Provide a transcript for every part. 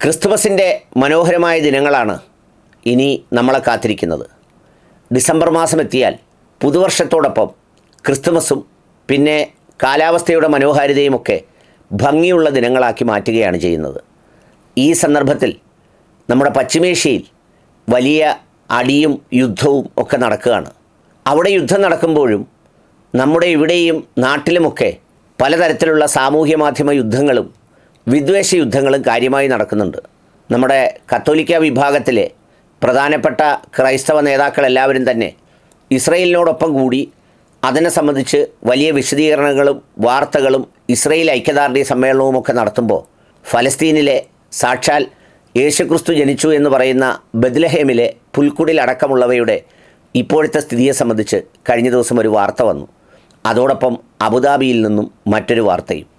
ക്രിസ്തുമസിന്റെ മനോഹരമായ ദിനങ്ങളാണ് ഇനി നമ്മളെ കാത്തിരിക്കുന്നത്. ഡിസംബർ മാസം എത്തിയാൽ പുതുവർഷത്തോടൊപ്പം ക്രിസ്തുമസും പിന്നെ കാലാവസ്ഥയുടെ മനോഹാരിതയുമൊക്കെ ഭംഗിയുള്ള ദിനങ്ങളാക്കി മാറ്റുകയാണ് ചെയ്യുന്നത്. ഈ സന്ദർഭത്തിൽ നമ്മുടെ പശ്ചിമേഷ്യയിൽ വലിയ അടിയും യുദ്ധവും ഒക്കെ നടക്കുകയാണ്. അവിടെ യുദ്ധം നടക്കുമ്പോഴും നമ്മുടെ ഇവിടെയും നാട്ടിലുമൊക്കെ പലതരത്തിലുള്ള സാമൂഹ്യ മാധ്യമ യുദ്ധങ്ങളും വിദ്വേഷ യുദ്ധങ്ങളും കാര്യമായി നടക്കുന്നുണ്ട്. നമ്മുടെ കത്തോലിക്ക വിഭാഗത്തിലെ പ്രധാനപ്പെട്ട ക്രൈസ്തവ നേതാക്കളെല്ലാവരും തന്നെ ഇസ്രയേലിനോടൊപ്പം കൂടി അതിനെ സംബന്ധിച്ച് വലിയ വിശദീകരണങ്ങളും വാർത്തകളും ഇസ്രയേൽ ഐക്യദാർഢ്യ സമ്മേളനവുമൊക്കെ നടത്തുമ്പോൾ ഫലസ്തീനിലെ സാക്ഷാൽ യേശുക്രിസ്തു ജനിച്ചു എന്ന് പറയുന്ന ബദ്ലഹേമിലെ പുൽക്കുടിൽ അടക്കമുള്ളവയുടെ ഇപ്പോഴത്തെ സ്ഥിതിയെ സംബന്ധിച്ച് കഴിഞ്ഞ ദിവസം ഒരു വാർത്ത വന്നു. അതോടൊപ്പം അബുദാബിയിൽ നിന്നും മറ്റൊരു വാർത്തയും.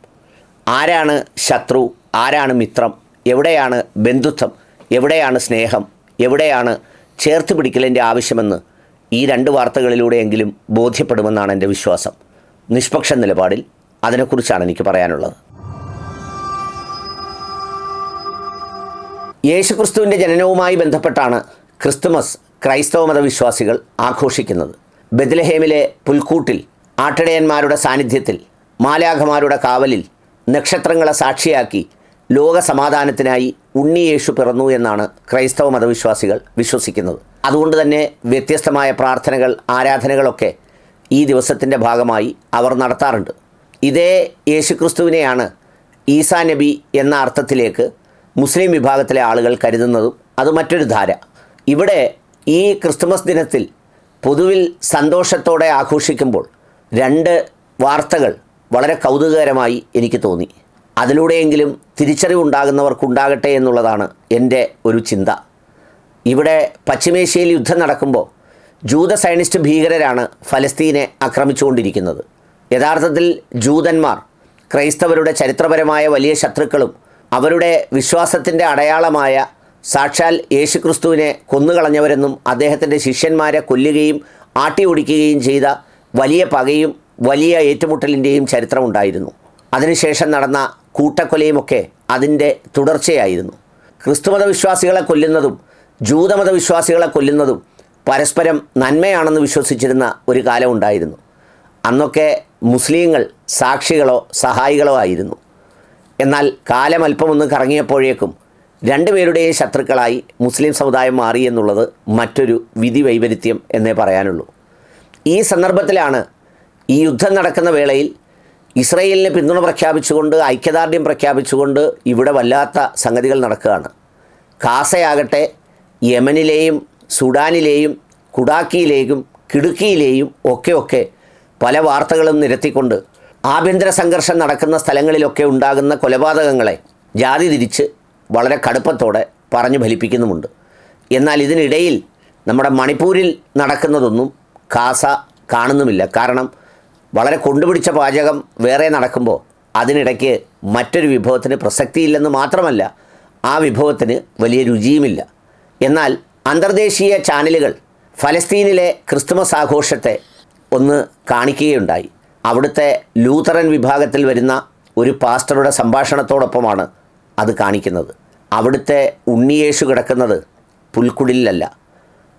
ആരാണ് ശത്രു? ആരാണ് മിത്രം? എവിടെയാണ് ബന്ധുത്വം? എവിടെയാണ് സ്നേഹം? എവിടെയാണ് ചേർത്ത് പിടിക്കലിന്റെ ആവശ്യമെന്ന് ഈ രണ്ട് വാർത്തകളിലൂടെയെങ്കിലും ബോധ്യപ്പെടുമെന്നാണ് എന്റെ വിശ്വാസം. നിഷ്പക്ഷ നിലപാടിൽ അതിനെക്കുറിച്ചാണ് എനിക്ക് പറയാനുള്ളത്. യേശുക്രിസ്തുവിന്റെ ജനനവുമായി ബന്ധപ്പെട്ടാണ് ക്രിസ്തുമസ് ക്രൈസ്തവ മതവിശ്വാസികൾ ആഘോഷിക്കുന്നത്. ബദലഹേമിലെ പുൽക്കൂട്ടിൽ ആട്ടിടയന്മാരുടെ സാന്നിധ്യത്തിൽ മാലാഖമാരുടെ കാവലിൽ നക്ഷത്രങ്ങളെ സാക്ഷിയാക്കി ലോക സമാധാനത്തിനായി ഉണ്ണിയേശു പിറന്നു എന്നാണ് ക്രൈസ്തവ മതവിശ്വാസികൾ വിശ്വസിക്കുന്നത്. അതുകൊണ്ട് തന്നെ വ്യത്യസ്തമായ പ്രാർത്ഥനകൾ ആരാധനകളൊക്കെ ഈ ദിവസത്തിന്റെ ഭാഗമായി അവർ നടത്താറുണ്ട്. ഇതേ യേശുക്രിസ്തുവിനെയാണ് ഈസാ നബി എന്ന അർത്ഥത്തിലേക്ക് മുസ്ലിം വിഭാഗത്തിലെ ആളുകൾ കരുതുന്നതും അത് മറ്റൊരു ധാര. ഇവിടെ ഈ ക്രിസ്തുമസ് ദിനത്തിൽ പൊതുവിൽ സന്തോഷത്തോടെ ആഘോഷിക്കുമ്പോൾ രണ്ട് വാർത്തകൾ വളരെ കൗതുകകരമായി എനിക്ക് തോന്നി. അതിലൂടെയെങ്കിലും തിരിച്ചറിവുണ്ടാകുന്നവർക്കുണ്ടാകട്ടെ എന്നുള്ളതാണ് എന്റെ ഒരു ചിന്ത. ഇവിടെ പശ്ചിമേഷ്യയിൽ യുദ്ധം നടക്കുമ്പോൾ ജൂത സൈനിസ്റ്റ് ഭീകരരാണ് ഫലസ്തീനെ ആക്രമിച്ചുകൊണ്ടിരിക്കുന്നത്. യഥാർത്ഥത്തിൽ ജൂതന്മാർ ക്രൈസ്തവരുടെ ചരിത്രപരമായ വലിയ ശത്രുക്കളും അവരുടെ വിശ്വാസത്തിന്റെ അടയാളമായ സാക്ഷാൽ യേശുക്രിസ്തുവിനെ കൊന്നുകളഞ്ഞവരെന്നും അദ്ദേഹത്തിന്റെ ശിഷ്യന്മാരെ കൊല്ലുകയും ആട്ടി ഓടിക്കുകയും ചെയ്ത വലിയ പകയും വലിയ ഏറ്റുമുട്ടലിന്റെയും ചരിത്രമുണ്ടായിരുന്നു. അതിനുശേഷം നടന്ന കൂട്ടക്കൊലയുമൊക്കെ അതിന്റെ തുടർച്ചയായിരുന്നു. ക്രിസ്തുമത വിശ്വാസികളെ കൊല്ലുന്നതും ജൂതമത വിശ്വാസികളെ കൊല്ലുന്നതും പരസ്പരം നന്മയാണെന്ന് വിശ്വസിച്ചിരുന്ന ഒരു കാലമുണ്ടായിരുന്നു. അന്നൊക്കെ മുസ്ലിങ്ങൾ സാക്ഷികളോ സഹായികളോ ആയിരുന്നു. എന്നാൽ കാലം അല്പമൊന്ന് കറങ്ങിയപ്പോഴേക്കും രണ്ടുപേരുടെയും ശത്രുക്കളായി മുസ്ലിം സമുദായം മാറി എന്നുള്ളത് മറ്റൊരു വിധി വൈപരീത്യം എന്നേ പറയാനുള്ളൂ. ഈ സന്ദർഭത്തിലാണ് ഈ യുദ്ധം നടക്കുന്ന വേളയിൽ ഇസ്രയേലിന് പിന്തുണ പ്രഖ്യാപിച്ചുകൊണ്ട് ഐക്യദാർഢ്യം പ്രഖ്യാപിച്ചുകൊണ്ട് ഇവിടെ വല്ലാത്ത സംഗതികൾ നടക്കുകയാണ്. കാസയാകട്ടെ യമനിലെയും സുഡാനിലെയും കുടാക്കിയിലേക്കും കിടുക്കിയിലെയും ഒക്കെ ഒക്കെ പല വാർത്തകളും നിരത്തിക്കൊണ്ട് ആഭ്യന്തര സംഘർഷം നടക്കുന്ന സ്ഥലങ്ങളിലൊക്കെ ഉണ്ടാകുന്ന കൊലപാതകങ്ങളെ ജാതി തിരിച്ച് വളരെ കടുപ്പത്തോടെ പറഞ്ഞു ഫലിപ്പിക്കുന്നുമുണ്ട്. എന്നാൽ ഇതിനിടയിൽ നമ്മുടെ മണിപ്പൂരിൽ നടക്കുന്നതൊന്നും കാസ കാണുന്നുമില്ല. കാരണം വളരെ കൊണ്ടുപിടിച്ച പാചകം വേറെ നടക്കുമ്പോൾ അതിനിടയ്ക്ക് മറ്റൊരു വിഭവത്തിന് പ്രസക്തിയില്ലെന്ന് മാത്രമല്ല ആ വിഭവത്തിന് വലിയ രുചിയുമില്ല. എന്നാൽ അന്തർദേശീയ ചാനലുകൾ ഫലസ്തീനിലെ ക്രിസ്തുമസ് ആഘോഷത്തെ ഒന്ന് കാണിക്കുകയുണ്ടായി. അവിടുത്തെ ലൂത്തറൻ വിഭാഗത്തിൽ വരുന്ന ഒരു പാസ്റ്ററുടെ സംഭാഷണത്തോടൊപ്പമാണ് അത് കാണിക്കുന്നത്. അവിടുത്തെ ഉണ്ണിയേശു കിടക്കുന്നത് പുൽക്കുടിലല്ല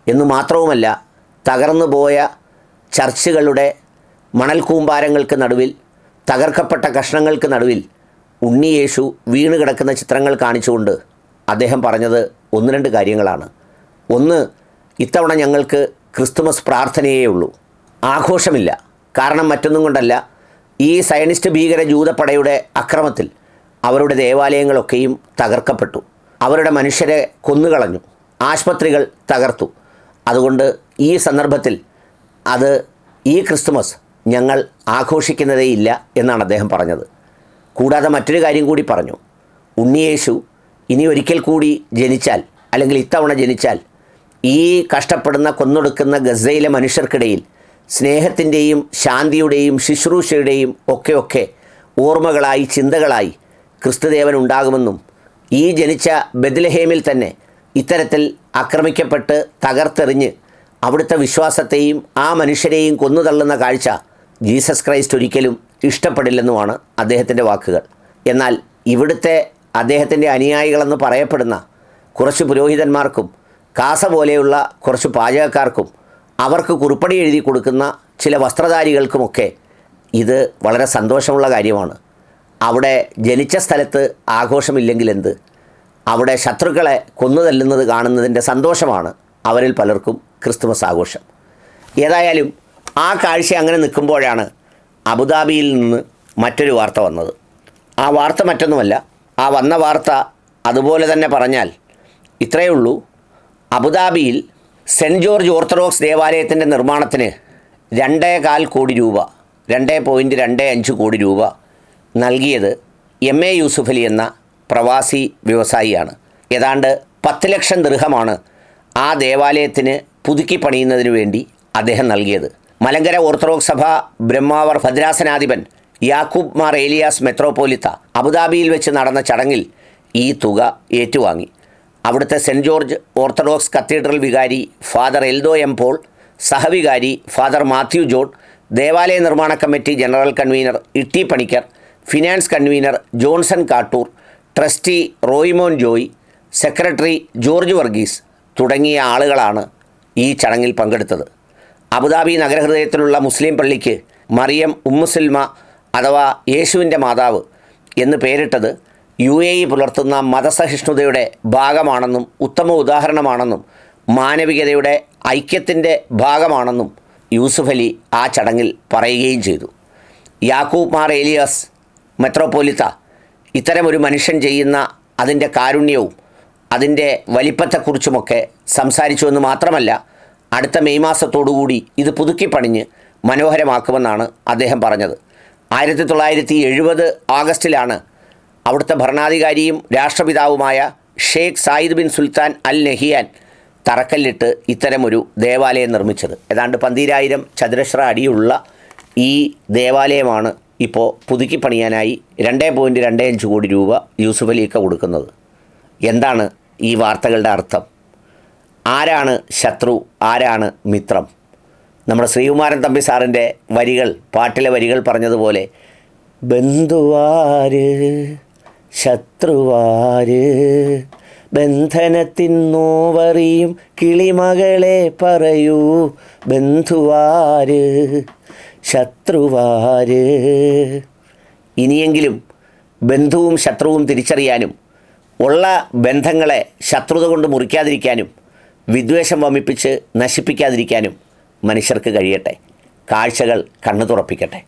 എന്നു മാത്രവുമല്ല തകർന്നു പോയ ചർച്ചുകളുടെ മണൽക്കൂമ്പാരങ്ങൾക്ക് നടുവിൽ തകർക്കപ്പെട്ട കഷ്ണങ്ങൾക്ക് നടുവിൽ ഉണ്ണിയേശു വീണ് കിടക്കുന്ന ചിത്രങ്ങൾ കാണിച്ചുകൊണ്ട് അദ്ദേഹം പറഞ്ഞത് ഒന്ന് രണ്ട് കാര്യങ്ങളാണ്. ഒന്ന് ഇത്തവണ ഞങ്ങൾക്ക് ക്രിസ്തുമസ് പ്രാർത്ഥനയേ ഉള്ളൂ. ആഘോഷമില്ല. കാരണം മറ്റൊന്നും കൊണ്ടല്ല. ഈ സയനിസ്റ്റ് ഭീകര ജൂതപ്പടയുടെ അക്രമത്തിൽ അവരുടെ ദേവാലയങ്ങളൊക്കെയും തകർക്കപ്പെട്ടു. അവരുടെ മനുഷ്യരെ കൊന്നുകളഞ്ഞു. ആശുപത്രികൾ തകർത്തു. അതുകൊണ്ട് ഈ സന്ദർഭത്തിൽ അത് ഈ ക്രിസ്തുമസ് ഞങ്ങൾ ആഘോഷിക്കുന്നതേയില്ല എന്നാണ് അദ്ദേഹം പറഞ്ഞത്. കൂടാതെ മറ്റൊരു കാര്യം കൂടി പറഞ്ഞു. ഉണ്ണിയേശു ഇനി ഒരിക്കൽ കൂടി ജനിച്ചാൽ അല്ലെങ്കിൽ ഇത്തവണ ജനിച്ചാൽ ഈ കഷ്ടപ്പെടുന്ന കൊന്നൊടുക്കുന്ന ഗസയിലെ മനുഷ്യർക്കിടയിൽ സ്നേഹത്തിന്റെയും ശാന്തിയുടെയും ശുശ്രൂഷയുടെയും ഒക്കെയൊക്കെ ഒക്കെ ഓർമ്മകളായി ചിന്തകളായി ക്രിസ്തുദേവൻ ഉണ്ടാകുമെന്നും ഈ ജനിച്ച ബദ്ലഹേമിൽ തന്നെ ഇത്തരത്തിൽ ആക്രമിക്കപ്പെട്ട് തകർത്തെറിഞ്ഞ് അവിടുത്തെ വിശ്വാസത്തെയും ആ മനുഷ്യരെയും കൊന്നുതള്ളുന്ന കാഴ്ച ജീസസ് ക്രൈസ്റ്റ് ഒരിക്കലും ഇഷ്ടപ്പെടില്ലെന്നുമാണ് അദ്ദേഹത്തിന്റെ വാക്കുകൾ. എന്നാൽ ഇവിടുത്തെ അദ്ദേഹത്തിന്റെ അനുയായികളെന്ന് പറയപ്പെടുന്ന കുറച്ച് പുരോഹിതന്മാർക്കും കാസ പോലെയുള്ള കുറച്ച് പാചകക്കാർക്കും അവർക്ക് കുറിപ്പടി എഴുതി കൊടുക്കുന്ന ചില വസ്ത്രധാരികൾക്കുമൊക്കെ ഇത് വളരെ സന്തോഷമുള്ള കാര്യമാണ്. അവിടെ ജനിച്ച സ്ഥലത്ത് ആഘോഷമില്ലെങ്കിൽ എന്ത് അവിടെ ശത്രുക്കളെ കൊന്നുതല്ലുന്നത് കാണുന്നതിന്റെ സന്തോഷമാണ് അവരിൽ പലർക്കും ക്രിസ്തുമസ് ആഘോഷം. ഏതായാലും ആ കാഴ്ച അങ്ങനെ നിൽക്കുമ്പോഴാണ് അബുദാബിയിൽ നിന്ന് മറ്റൊരു വാർത്ത വന്നത്. ആ വാർത്ത മറ്റൊന്നുമല്ല ആ വന്ന വാർത്ത അതുപോലെ തന്നെ പറഞ്ഞാൽ ഇത്രയേ ഉള്ളൂ. അബുദാബിയിൽ സെന്റ് ജോർജ് ഓർത്തഡോക്സ് ദേവാലയത്തിന്റെ നിർമ്മാണത്തിന് രണ്ടേ കാൽ കോടി രൂപ രണ്ടേ പോയിന്റ് രണ്ടേ അഞ്ച് കോടി രൂപ നൽകിയത് എം എ യൂസുഫ് അലി എന്ന പ്രവാസി വ്യവസായിയാണ്. ഏതാണ്ട് പത്ത് ലക്ഷം ദൃഹമാണ് ആ ദേവാലയത്തിന് പുതുക്കി പണിയുന്നതിന് വേണ്ടി അദ്ദേഹം നൽകിയത്. മലങ്കര ഓർത്തഡോക്സ് സഭ ബ്രഹ്മാവർ ഭദ്രാസനാധിപൻ യാക്കൂബ് മാർ ഏലിയാസ് മെത്രോപോലിത്ത അബുദാബിയിൽ വെച്ച് നടന്ന ചടങ്ങിൽ ഈ തുക ഏറ്റുവാങ്ങി. അവിടുത്തെ സെന്റ് ജോർജ് ഓർത്തഡോക്സ് കത്തീഡ്രൽ വികാരി ഫാദർ എൽദോ എം പോൾ സഹവികാരി ഫാദർ മാത്യു ജോൺ ദേവാലയ നിർമ്മാണ committee general convener Itty Panicker finance convener Johnson Kattoor trustee Roymon Joy secretary George Varghese തുടങ്ങിയ ആളുകളാണ് ഈ ചടങ്ങിൽ പങ്കെടുത്തത്. അബുദാബി നഗരഹൃദയത്തിലുള്ള മുസ്ലിം പള്ളിക്ക് മറിയം ഉമ്മുസൽമ അഥവാ യേശുവിന്റെ മാതാവ് എന്ന് പേരിട്ടത് യു എ ഇ പുലർത്തുന്ന മതസഹിഷ്ണുതയുടെ ഭാഗമാണെന്നും ഉത്തമ ഉദാഹരണമാണെന്നും മാനവികതയുടെ ഐക്യത്തിന്റെ ഭാഗമാണെന്നും യൂസുഫ് അലി ആ ചടങ്ങിൽ പറയുകയും ചെയ്തു. യാക്കൂബ് മാർ ഏലിയാസ് മെത്രോപൊലിത്ത ഇത്തരമൊരു മനുഷ്യൻ ചെയ്യുന്ന അതിന്റെ കാരുണ്യവും അതിന്റെ വലിപ്പത്തെക്കുറിച്ചുമൊക്കെ സംസാരിച്ചു എന്ന് മാത്രമല്ല അടുത്ത മെയ് മാസത്തോടുകൂടി ഇത് പുതുക്കി പണിഞ്ഞ് മനോഹരമാക്കുമെന്നാണ് അദ്ദേഹം പറഞ്ഞത്. ആയിരത്തി തൊള്ളായിരത്തി എഴുപത് ആഗസ്റ്റിലാണ് അവിടുത്തെ ഭരണാധികാരിയും രാഷ്ട്രപിതാവുമായ Sheikh Zayed bin Sultan Al Nahyan തറക്കല്ലിട്ട് ഇത്തരമൊരു ദേവാലയം നിർമ്മിച്ചത്. ഏതാണ്ട് പന്തീരായിരം ചതുരശ്ര അടിയുള്ള ഈ ദേവാലയമാണ് ഇപ്പോൾ പുതുക്കി പണിയാനായി രണ്ട് പോയിന്റ് രണ്ട് അഞ്ച് കോടി രൂപ യൂസുഫ് അലിയൊക്കെ കൊടുക്കുന്നത്. എന്താണ് ഈ വാർത്തകളുടെ അർത്ഥം? ആരാണ് ശത്രു? ആരാണ് മിത്രം? നമ്മുടെ ശ്രീകുമാരൻ തമ്പി സാറിന്റെ വരികൾ പാട്ടിലെ വരികൾ പറഞ്ഞതുപോലെ ബന്ധുവാര് ശത്രുവാര് ബന്ധനത്തിൻ നോവറിയും കിളിമകളെ പറയൂ. ബന്ധുവാര് ശത്രുവാര്. ഇനിയെങ്കിലും ബന്ധുവും ശത്രുവും തിരിച്ചറിയാനും ഉള്ള ബന്ധങ്ങളെ ശത്രുത കൊണ്ട് മുറിക്കാതിരിക്കാനും വിദ്വേഷം വമിപ്പിച്ച് നശിപ്പിക്കാതിരിക്കാനും മനുഷ്യർക്ക് കഴിയട്ടെ. കാഴ്ചകൾ കണ്ണു തുറപ്പിക്കട്ടെ